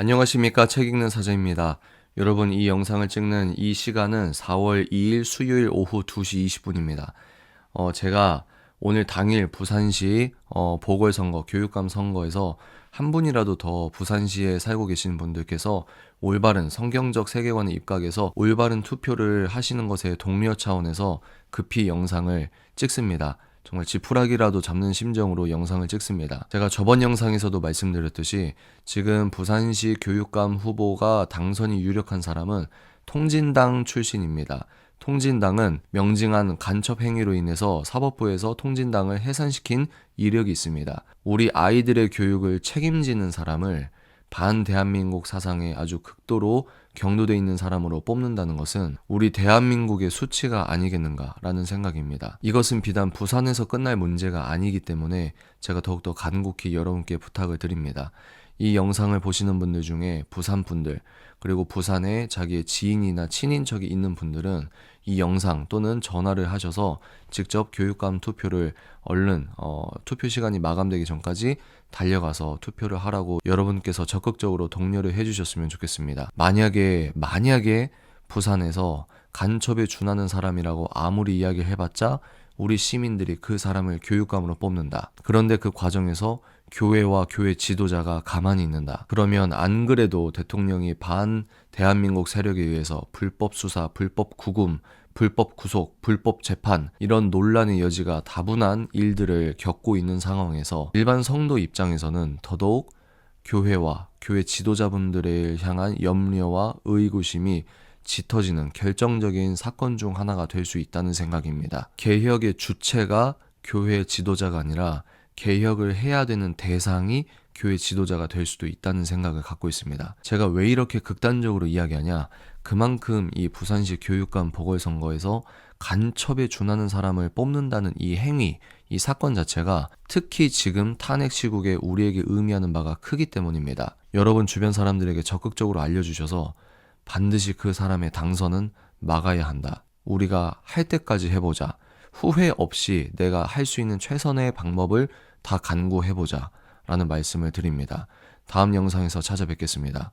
안녕하십니까 책 읽는 사자입니다. 여러분 이 영상을 찍는 이 시간은 4월 2일 수요일 오후 2시 20분입니다. 어, 제가 오늘 당일 부산시 어, 보궐선거 교육감 선거에서 한 분이라도 더 부산시에 살고 계신 분들께서 올바른 성경적 세계관에 입각해서 올바른 투표를 하시는 것에 독려 차원에서 급히 영상을 찍습니다. 정말 지푸라기라도 잡는 심정으로 영상을 찍습니다. 제가 저번 영상에서도 말씀드렸듯이 지금 부산시 교육감 후보가 당선이 유력한 사람은 통진당 출신입니다. 통진당은 명징한 간첩 행위로 인해서 사법부에서 통진당을 해산시킨 이력이 있습니다. 우리 아이들의 교육을 책임지는 사람을 반 대한민국 사상에 아주 극도로 경도돼 있는 사람으로 뽑는다는 것은 우리 대한민국의 수치가 아니겠는가라는 생각입니다. 이것은 비단 부산에서 끝날 문제가 아니기 때문에 제가 더욱더 간곡히 여러분께 부탁을 드립니다. 이 영상을 보시는 분들 중에 부산 분들 그리고 부산에 자기의 지인이나 친인척이 있는 분들은 이 영상 또는 전화를 하셔서 직접 교육감 투표를 얼른 어, 투표 시간이 마감되기 전까지 달려가서 투표를 하라고 여러분께서 적극적으로 독려를 해주셨으면 좋겠습니다. 만약에 만약에 부산에서 간첩에 준하는 사람이라고 아무리 이야기를 해봤자 우리 시민들이 그 사람을 교육감으로 뽑는다. 그런데 그 과정에서 교회와 교회 지도자가 가만히 있는다. 그러면 안 그래도 대통령이 반 대한민국 세력에 의해서 불법 수사, 불법 구금, 불법 구속, 불법 재판 이런 논란의 여지가 다분한 일들을 겪고 있는 상황에서 일반 성도 입장에서는 더더욱 교회와 교회 지도자분들을 향한 염려와 의구심이 짙어지는 결정적인 사건 중 하나가 될 수 있다는 생각입니다. 개혁의 주체가 교회 지도자가 아니라 개혁을 해야 되는 대상이 교회 지도자가 될 수도 있다는 생각을 갖고 있습니다. 제가 왜 이렇게 극단적으로 이야기하냐? 그만큼 이 부산시 교육감 보궐선거에서 간첩에 준하는 사람을 뽑는다는 이 행위, 이 사건 자체가 특히 지금 탄핵 시국에 우리에게 의미하는 바가 크기 때문입니다. 여러분 주변 사람들에게 적극적으로 알려주셔서 반드시 그 사람의 당선은 막아야 한다. 우리가 할 때까지 해보자. 후회 없이 내가 할 수 있는 최선의 방법을 다 간구해보자. 라는 말씀을 드립니다. 다음 영상에서 찾아뵙겠습니다.